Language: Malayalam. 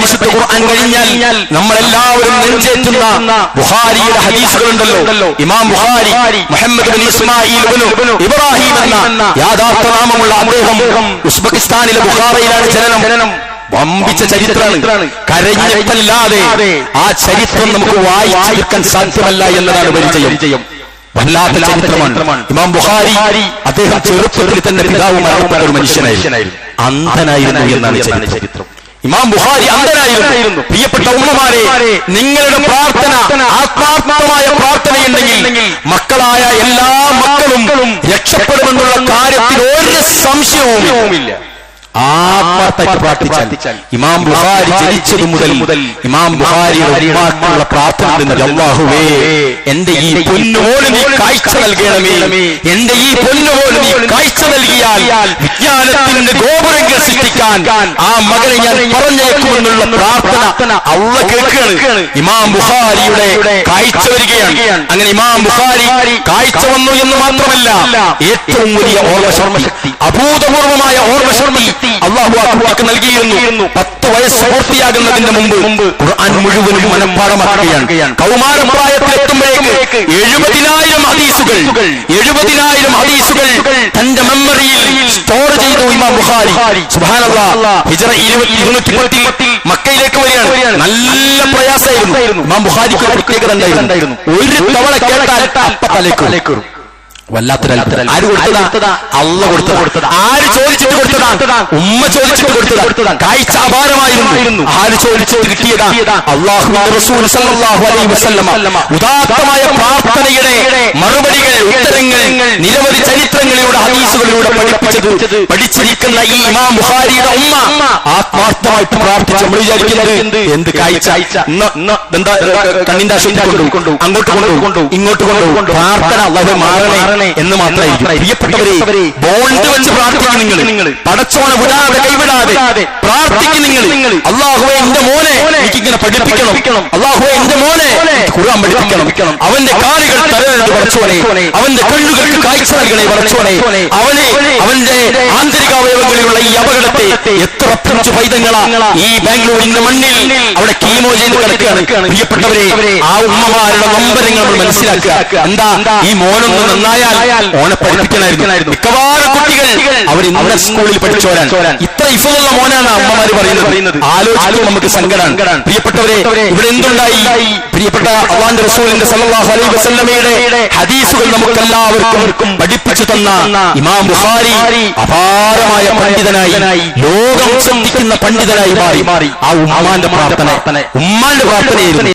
പരിശുദ്ധ ഖുർആൻ കഴിഞ്ഞാൽ നമ്മളെല്ലാവരും നെഞ്ചേറ്റുന്ന ബുഹാരിയുടെ ഹദീസുകളുണ്ടല്ലോ. ഇമാം ബുഹാരി മുഹമ്മദ് ബിൻ ഇസ്മായിൽ ഇബ്നു ഇബ്രാഹിം എന്ന യാഥാർത്ഥ നാമമുള്ള അദ്ദേഹം ഉസ്ബെക്കിസ്ഥാനിലെ ബുഹാറയിലാണ് ജനനം. വമ്പിച്ച ചരിത്രമാണ്. കരഞ്ഞിട്ടല്ലാതെ ആ ചരിത്രം നമുക്ക് വായിച്ചു തീർക്കാൻ സാധ്യമല്ല എന്നതാണ് പരിചയം. വല്ലാത്ത ചരിത്രമാണ്. ഇമാം ബുഖാരി അദ്ദേഹം ചെറുപ്പത്തിൽ തന്നെ പിതാവ് മരണപ്പെട്ട ഒരു മനുഷ്യനായിരുന്നു. അന്ധനായിരുന്നു എന്നാണ് ചരിത്രം. ഇമാം ബുഹാരി അന്ധനായിരുന്നു. പ്രിയപ്പെട്ട ഉമ്മമാരെ നിങ്ങളുടെ പ്രാർത്ഥന ആത്മാർത്ഥമായ പ്രാർത്ഥനയുണ്ടെങ്കിൽ മക്കളായ എല്ലാ മക്കളും രക്ഷപ്പെടുമെന്നുള്ള കാര്യത്തിൽ ഒരു സംശയവുമില്ല. പ്രാർത്ഥിച്ചാൽ ഇമാം ബുഹാരി ജനിച്ചതു മുതൽ ഇമാം ബുഹാരിയുടെ ഉമ്മാക്കുള്ള പ്രാർത്ഥന അള്ളാഹുവേ എന്റെ ഈ പൊന്നുപോലും നീ കാഴ്ച നൽകണമേ എന്റെ ഈ പൊന്നുപോലും നീ കാഴ്ച നൽകിയാൽ വിജ്ഞാനത്തിന്റെ ഗോപുരങ്ങൾ സൃഷ്ടിക്കാൻ ആ മകനെ ഞാൻ പറഞ്ഞേക്കുമെന്നുള്ള പ്രാർത്ഥന അള്ള കേൾക്കുകയാണ്. ഇമാം ബുഹാരിയുടെ കാഴ്ച വരികയാണ്. അങ്ങനെ ഇമാം ബുഹാരി കാഴ്ച വന്നു എന്ന് മാത്രമല്ല ഏറ്റവും വലിയ ഓർമ്മശക്തി അഭൂതപൂർവമായ ഓർമ്മശക്തി അള്ളാഹു ആ കുട്ടിക്ക് നൽകിയിരുന്നു. പത്ത് വയസ്സ് പൂർത്തിയാകുന്നതിന്റെ മുമ്പ് ഖുർആൻ മുഴുവനും മനഃപ്പാടമാക്കുകയാണ് കൗമാരപ്രായത്തിലെത്തുമ്പോഴേക്ക് എഴുപതിനായിരം ഹദീസുകൾ എഴുപതിനായിരം ഹദീസുകൾ തന്റെ മെമ്മറിയിൽ സ്റ്റോർ ചെയ്തു ഇമാം ബുഖാരി ഹിജ്റ ഇരുപത്തി ഇരുന്നൂറ്റി പത്തിൽ മക്കയിലേക്ക് വരികയാണ്. നല്ല പ്രയാസമായിരുന്നു. ഇമാം ബുഖാരിക്ക് ഒരു പ്രത്യേകത ഉണ്ടായിരുന്നു. ഒരു തവണ കേട്ടാൽ അപ്പ തലേക്കും വല്ലാത്തൊരു ആര് കൊടുത്തതാ? അള്ള കൊടുത്തതാ. ആര് ചോദിച്ചിട്ട് കൊടുത്തതാ? ഉമ്മ ചോദിച്ചിട്ട് കൊടുത്തതാ. കാഴ്ച അപാരമായിരുന്നു. ആര് ചോദിച്ചിട്ട് കിട്ടിയതാ? അള്ളാഹു ഉദാത്തമായ പ്രാർത്ഥനയുടെ മറുപടികൾ ഉത്തരങ്ങൾ നിരവധി ചരിത്രങ്ങളിലൂടെ ഹദീസുകളിലൂടെ പഠിപ്പിച്ചത് പഠിച്ചിരിക്കുന്ന ഈ ഇമാം ബുഖാരിയുടെ ഉമ്മ. ആത്മാർത്ഥമായിട്ട് പ്രാർത്ഥിച്ച് നമ്മൾ വിചാരിക്കുന്നത് എന്ത് കാഴ്ച? എന്താ കണ്ണിന്റെ അശുദ്ധി കൊണ്ടു. അങ്ങോട്ട് കൊണ്ടു. ഇങ്ങോട്ട് കൊണ്ടു. പ്രാർത്ഥന അള്ളാഹു മാറണേ എന്ന് മാത്രമായിരിക്കും പ്രിയപ്പെട്ടവരെ ബോണ്ട് വെച്ച് പ്രാർത്ഥിക്കണം നിങ്ങൾ. പടച്ചോണ വിടാതെ കൈവിടാതെ പ്രാർത്ഥിക്കും നിങ്ങൾ അള്ളാഹുവെ എന്റെ മോനെ എനിക്കിങ്ങനെ പഠിപ്പിക്കണം. അള്ളാഹുവെ എന്റെ മോനെ ഖുർആൻ പഠിപ്പിക്കണം. അവന്റെ കാലുകൾ തരരുത് പടച്ചോനെ അവന്റെ കണ്ണുകൾക്ക് കാഴ്ച നൽകണേ പടച്ചോനെ അവനെ അവന്റെ ആന്തരിക അവയവങ്ങളിലുള്ള ഈ അപകടത്തെ എത്ര പിഞ്ചു പൈതങ്ങളാ ഈ ബാംഗ്ലൂരിന്റെ മണ്ണിൽ അവിടെ കീമോ ചെയ്ത് കിടക്കുകയാണ്. പ്രിയപ്പെട്ടവരെ ആ ഉമ്മമാരുടെ നമ്പരങ്ങൾ നമ്മൾ മനസ്സിലാക്കുക. എന്താ? ഈ മോനൊന്ന് നന്നായാൽ ഓനെ പഠിപ്പിക്കണമായിരുന്നു. മിക്കവാറും കുട്ടികൾ അവർ ഇന്നലെ സ്കൂളിൽ പഠിച്ചോരാൻ ഇത്ര ഇഫുള്ള മോനാണ് അമ്മമാര് പറയുന്നത് ആലോചിക്കുമ്പോൾ നമുക്ക് സങ്കടമാണ് പ്രിയപ്പെട്ടവരെ ഇവിടെ എന്തുണ്ടായി? പ്രിയപ്പെട്ട അള്ളാന്റെ റസൂലിന്റെ സല്ലല്ലാഹു അലൈഹി വസല്ലമയുടെ ഹദീസുകൾ നമുക്ക് എല്ലാവർക്കും പഠിപ്പിച്ചു തന്ന ഇമാം ബുഹാരി അപാരമായ പണ്ഡിതനായി ലോകം ശ്രദ്ധിക്കുന്ന പണ്ഡിതനായി മാറി. ആ ഉമ്മാന്റെ പ്രാർത്ഥന. ഉമ്മാന്റെ പ്രാർത്ഥനയായിരുന്നു.